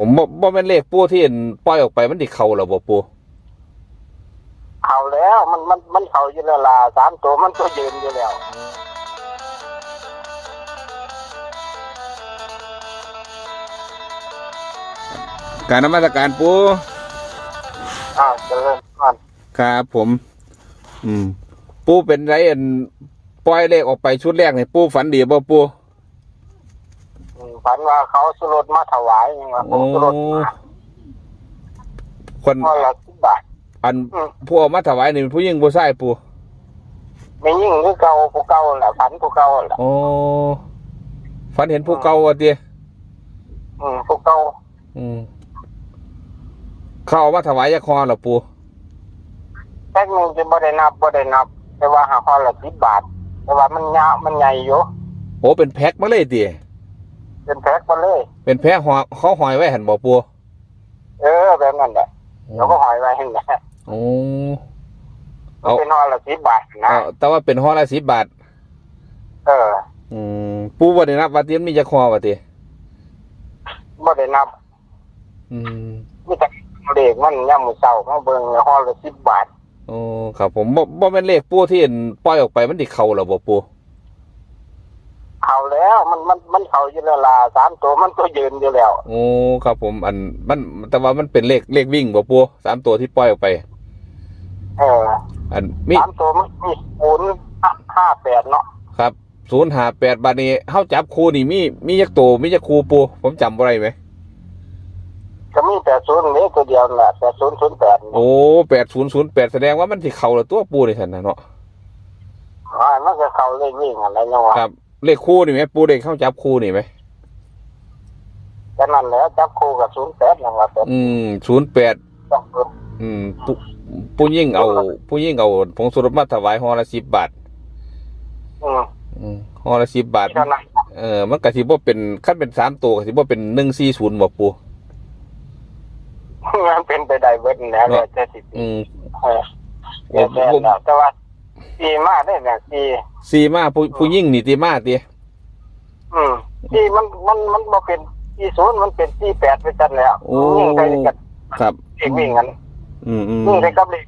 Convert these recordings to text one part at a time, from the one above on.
ผมบ่บ่แม่นเลขปูที่ปล่อยออกไปมันสิเข้าแล้วบ่ปูเขาแล้วมันมันมันเขาอยู่แล้วล่ะสามตัวมันตัวยืนอยู่แล้วการนมัสการปูอ้าวเจริญพรครับผม อืม ปูเป็นไรอันปล่อยเลขออกไปชุดแรกนี่ปูฝันดีบ่ปูอืม ฝันว่าเขาสรดมาถวายยังว่าโอ้เขาสรดมาคนพ่อละสิบบาท อันอืม ผู้เอามาถวายนี่เป็นผู้หญิงผู้ชายปูไม่ยิ่งคือเก่าผู้เก่าแหละฝันผู้เก่าแหละโอ้ฝันเห็นผู้เก่าว่าติอืมผู้เก่าอืมเขาเอามาถวายยาคอเหรอปูแท็กหนึงจะบ่ได้นับบ่ได้นับ แต่ว่าหาพ่อละสิบบาท แต่ว่ามันยาวมันใหญ่อยู่โอ้เป็นแพ็คมาเลยติ เป็นแพ็คมาเลย เป็นแพ็คห่อเขาหอยไว้หันบ่ปูเออแบบนั้นแหละแล้วก็หอยไว้เห็นไหมโอ้มันเอาเป็นห่อละสิบบาทนะ เอาแต่ว่าเป็นห่อละสิบบาท เอออืมปูบ่ได้นับว่าเตียนมียาคอว่าติบ่ได้นับอืมมีแต่เลขมันย่ำมือเศร้ามาเบิ่งห่อละสิบบาท โอ้ครับผมบ่บ่แม่นเลขปูที่ปล่อยออกไปมันสิเข้าแล้วบ่ปูเขาแล้ว มันมันมันเขาอยู่แล้วล่ะสามตัวมันตัวยืนอยู่แล้วโอ้ครับผมอันมันแต่ว่ามันเป็นเลขเลขวิ่งบ่ปูสามตัวที่ปล่อยออกไป เอออันมีสามตัวมันมีศูนย์ห้าแปดเนาะครับศูนย์หาแปดบาทนี้เฮาจับคู่นี่มีมีจักตัวมีจักคู่ปูผมจำบ่ได้ไหมก็มีแต่ศูนย์นี้ตัวเดียวนั่นแหละแต่ศูนย์ศูนย์แปดโอ้แปดศูนย์ศูนย์แปดแสดงว่ามันสิเข้าแล้วตัวปูนี่ท่านนะเนาะอ่ามันก็เขาเลขวิ่งอะไรเนาะครับ เลขคู่นี่ไหมปูเลขเข้าจับคู่นี่ไหมแต่นั่นแหละจับคู่กับศูนย์แปดนั่นแหละแต่อืมศูนย์แปดต้องเพิ่มอืมผู้ผู้ยิ่งเอา ผู้ยิ่งเอาผงสุรมาถวายห่อละสิบบาทอืมอืมห่อละสิบบาท เท่านั้นเออมันก็สิบ่เป็นคันเป็นสามตัวก็สิบ่เป็นหนึ่งสี่ศูนย์บ่ปูมันเป็นไปได้เบิดแล้วเนาะแต่สิบอืม เออโอ้แต่แต่ผมแต่ว่า ดีมากได้เนี่ยดีสี่มาผู้ผู้ยิ่งนี่ตีมาตีอืมที่มันมันมันบ่เป็นที่ศูนย์มันเป็นที่แปดไปจันแล้วโอ้ยิ่งใครกันครับเอกวิ่งกันอืมอืมยิ่งใครกับเล็ก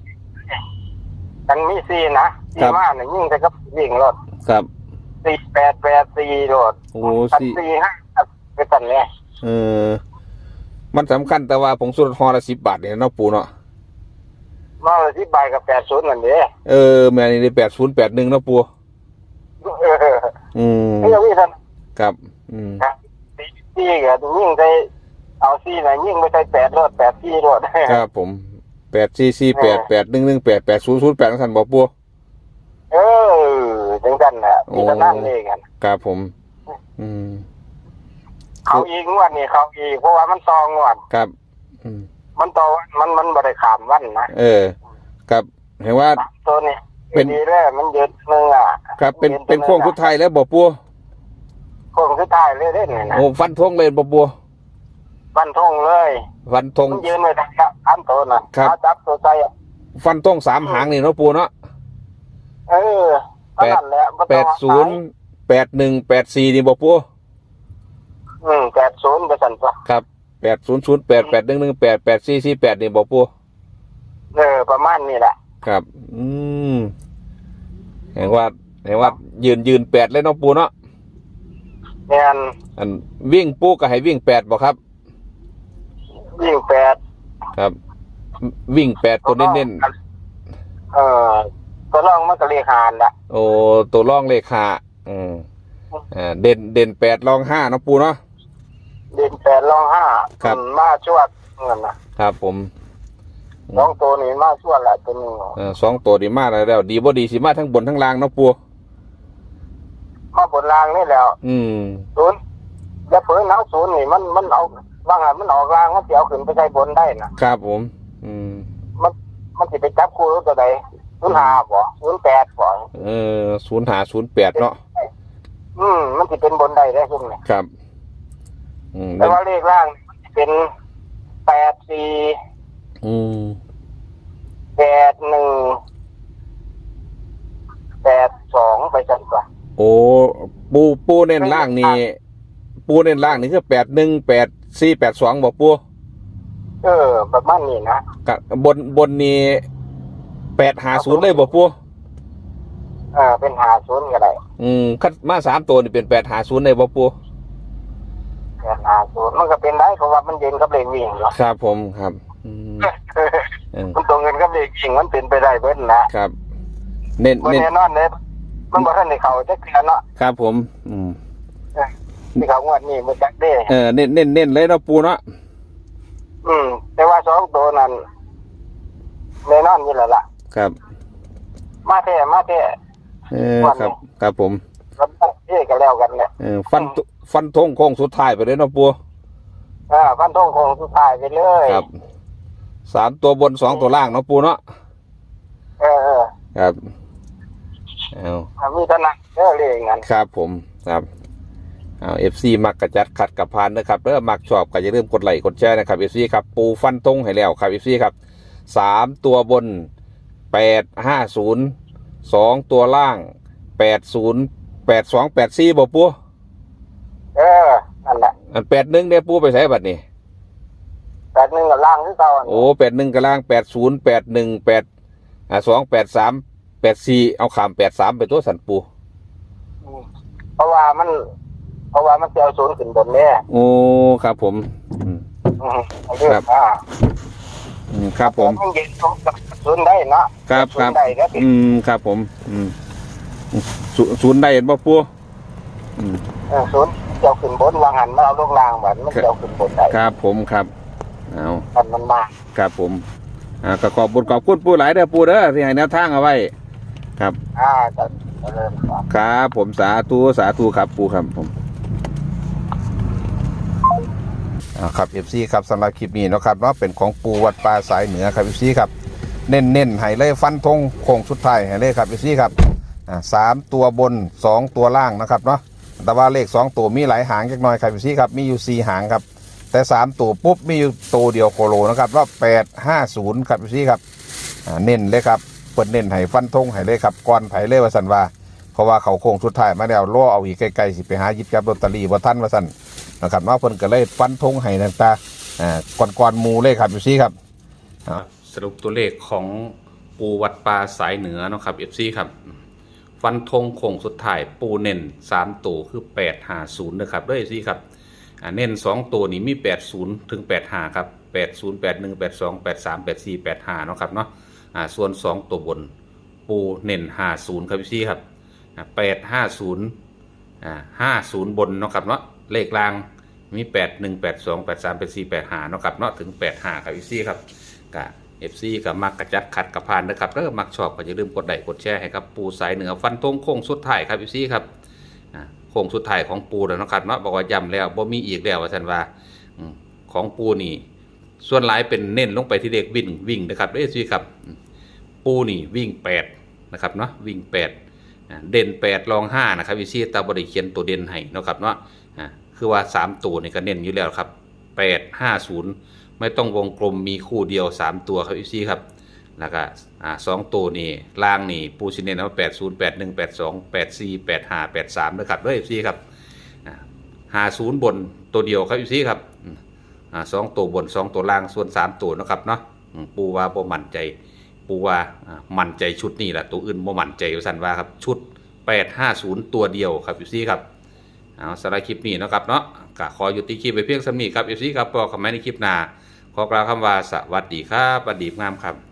กันมีสี่นะครัสี่บมาเนี่ยยิ่งใครกับวิ่งรถครับสี่แปดแปดสี่รถโอ้พันสี่สี่ห้าไปจันเลยเออมันสำคัญแต่ว่าผงสุรห่อละสิบบาทเนี่ยเนาะปูเนาะ มาเลยที่ใบกับแปดศูนย์นั่นเด้เออแม่นี่ได้แปดศูนย์แปดหนึ่งเนาะปูเอออืมนี่วิ่งทันครับ อืมสี่สี่ก็ยิ่งใครเอาสี่ไหนยิ่งไม่ใช่แปดรถแปดสี่รถครับผมแปดสี่สี่แปดแปดหนึ่งหนึ่งแปดแปดศูนย์ศูนย์แปดท่านบอกปูเออจังกันน่ะมีแต่นั่นเลยกันครับผม อืมเขาอีกงวดนี่เขาอีกเพราะว่ามันตองวดครับ อืม มันตอมันมันบริขามวันนะเออ ครับเห็นว่า ตัวนี้เป็น ดีเลยมันเยอะนึงอะครับเป็นเป็นโค้งสุดท้ายแล้วบอกปูโค้งสุดท้ายเลยเด้เนี่ยนะโอ้ฟันทงเลยบอกปูฟันทงเลยฟันทง มันยืนไว้ทางอันตัวน่ะครับ เอาจับตัวใจอะฟันทงสามหางนี่เนาะปูเนาะเออเท่านั้นแหละบ่แปต้องดเอาศูนย์แปดหนึ่งแปดสี่นี่บอกปูอืมแปดศูนย์ไปสั่นตัวครับ แปดศูนย์ศูนย์แปดแปดหนึ่งหนึ่งแปดแปดสี่สี่แปดนี่บอกปูเออประมาณนี้แหละครับ อืมเห็นว่าเห็นว่ายืนยืนแปดเลยเนาะปูเนาะแม่นอันวิ่งปูก็ให้วิ่งแปดบอกครับยิ่งแปดครับ วิ่งแปดตัวเน้นเออตัวรองมันก็เรียกหานละๆโอ้ตัวร่องเลขห้าอืมอ่าเด่นเด่นแปดรองห้าเนาะปูเนาะ เด่นแปดรองห้าครับอืมมาชวดเงินนะครับผมสองตัวนี้มาชวดแหละตัวนี้เออสองตัวดีมากแล้ว ดีบ่ดีสิมาทั้งบนทั้งล่างเนาะปูมาบนรางนี่แล้วอืม ศูนย์แล้วเพิ่นเอาศูนย์นี่มันมันเอาบางอันมันออกรางมันสิเอาขึ้นไปใช้บนได้นะครับผม อืม มันมันสิไปจับคู่ตัวใดศูนย์ห้าบ่ศูนย์แปดบ่เออศูนย์หาศูนย์แปดเนาะอืมมันสิเป็นบนได้ได้ซุ่มนี่ครับ อืมแต่ว่าเลขล่างมันสิเป็นแปดสี่อืมแปดหนึ่งแปดสองไปจังกว่าโอ้ปูปูเน้นล่างนี่ปูเน้นล่างนี่คือแปดหนึ่งแปดสี่แปดสองบอกปูเออประมาณนี้นะกับบนบนนี้แปดหาศูนย์เลยบอกปูเออเป็นหาศูนย์ก็ได้อืมคัดมาสามตัวนี่เป็นแปดหาศูนย์เลยบอกปู เป็นหาศูนย์มันก็เป็นได้เพราะว่ามันเย็นกับเลขวิ่งเนาะครับผมครับอืมเออมันตรงเงินกับเลขวิ่งมันเป็นไปได้เบิ้นะครับ เน้นมันเน้นแน่นอนเลยมันบ่ทันได้เข้าจักเทื่อเนาะครับผม อืมที่เขางวดนี้มันจักเด้เออเน้นเน้นเน้นเลยเนาะปูเนาะอืม แต่ว่าสองตัวนั้นแน่นอนนี่แหละล่ะ ครับ มาแท้มาแท้ เออครับ ครับผม แล้วมันเท่กันแล้วกันเนี่ยเออฟันตุฟันทงโค้งสุดท้ายไปเลยเนาะปูเออฟันธงคงสุดท้ายไปเลยครับสามตัวบนสองตัวล่างเนาะปูเนาะเออเออครับเอามันมีเท่านั้นเออเลยงั้นครับผมครับเอาเอฟซีมักกระจัดขัดกับพานนะครับเด้อมักชอบก็อย่าลืมกดไลค์กดแชร์นะครับเอฟซีครับปูฟันทงให้แล้วครับเอฟซีครับสามตัวบนแปดห้าศูนย์สองตัวล่างแปดศูนย์ แปดสองแปดสี่บ่ปูเออนั่นแหละอันแปดหนึ่งเนี่ยปูไปใช้บัตรนี่แต่หนึ่งกับล่างที่เก่าโอ้แปดหนึ่งกระล่างแปดศูนย์แปดหนึ่งแปดอ่าสองแปดสามแปดสี่เอาขามแปดสามไปตัวสันปูอืมเพราะว่ามัน เพราะว่ามันจะเอาศูนย์ขึ้นบนเนี่ยโอ้ครับผมอืมอืมเอาเรื่องครับอ่าอืมครับผมมันเย็นตรงกับศูนย์ได้เนาะครับศูคนรับย์ได้ก็ติดอืมครับผม อืม ศูศูนย์ได้เห็นบ่ปูอืมเออศูนย์เจ้าขึ้นบนวางหันมาเอาลงล่างแบบมันครับเจ้าขึ้นบนได้ครับผมครับเอามันมันมาครับผมอ่าก็ขอบบุญขอบคุณปูหลายเด้อปูเด้อที่ให้แนวทางเอาไว้ครับอ่าจะเจริญครับครับผมสาธุสาธุครับปูครับผม อ่าครับเอฟซีครับสำหรับคลิปนี้เนาะครับเนาะเป็นของปูวัดป่าสายเหนือครับเอฟซีครับเน้นเน้นๆให้เลยฟันธงโค้งสุดท้ายให้เลยครับเอฟซีครับอ่า สามตัวบนสองตัวล่างนะครับเนาะแต่ว่าเลขสองตัวมีหลายหางจักหน่อยครับเอฟซีครับมีอยู่สี่หางครับ แต่สามตัวปุ๊บมีอยู่ตัวเดียวโคโลนะครับว่าแปดห้าศูนย์ครับเอฟซีครับเน้นเลยครับเปิดเน้นให้ฟันธงให้เลยครับก่อนไผเลยว่าสันว่าเพราะว่าเขาโค้งสุดท้ายมาแล้วล่อเอาอีกไกลๆสิไปหายิบจับลอตเตอรี่บ่ทันว่าซั่นนะครับเนาเพิ่นก็เลยฟันธงให้ต่างๆอ่าก่อนมูเลยครับอยู่ซี่ครับสรุปตัวเลขของปูวัดปลาสายเหนือนะครับ FC ครับ ฟันธงโค้งสุดท้ายปูเน้น3ตัวคือ850นย์นะครับด้อ FC ครับเน้น2ตัวนี้มี80ถึง85ครับ80 81 82 83 84 85เนาะครับเนาะส่วน2ตัวบนปูเน้น50ครับพี่ซี่ครับแปดห้าศูนย์ห้าศูนย์บนเนาะครับเนาะเลขรางมีแปดหนึ่งแปดสองแปดสามแปดสี่แปดห้าเนาะครับเนาะถึงแปดห้าครับพี่ซี่ครับกะ เอฟซีกับมักกระจัดขัดกระพานนะครับแล้วก็มักชอบก็อย่าลืมกดไลค์กดแชร์ให้ครับปูสายเหนือฟันธงโค้งสุดท้ายครับพี่ซี่ครับโค้งสุดท้ายของปูแล้วนะครับเนาะบอกว่าย้ำแล้วบ่มีอีกแล้วว่าท่านว่าของปูนี่ ส่วนหลายเป็นเน้นลงไปที่เด็กวิ่งวิ่งนะครับเอฟซีครับ ปูนี่วิ่งแปดนะครับเนาะวิ่งแปดเด่นแปดรองห้านะครับวิซี่ตาบริเขียนตัวเด่นให้นะครับเนาะคือว่าสามตัวนี่ก็เน้นอยู่แล้วครับแปดห้าศูนย์ ไม่ต้องวงกลมมีคู่เดียวสามตัวครับวิซี่ครับแล้วก็อ่าสองตัวนี่ล่างนี่ปูชินเน้นว่าแปดศูนย์แปดหนึ่งแปดสองแปดสี่แปดห้าแปดสามนะครับด้วยวิซี่ครับห้าศูนย์บนตัวเดียวครับวิซี่ครับอ่าสองตัวบนสองตัวล่างส่วนสามตัวนะครับเนาะปูว่าบ่มั่นใจ ปูว่ามั่นใจชุดนี้แหละตัวอื่นบ่มั่นใจสันว่าครับชุด850ตัวเดียวครับอยู่ซี่ครับเอาสำหรับคลิปนี้นะครับเนาะก็ขออยู่ที่คลิปไปเพียงสำนีครับอยู่ซี่ครับพบกันใหม่ในคลิปหน้า ขอกล่าวคำว่าสวัสดีครับสวัสดีงามครับ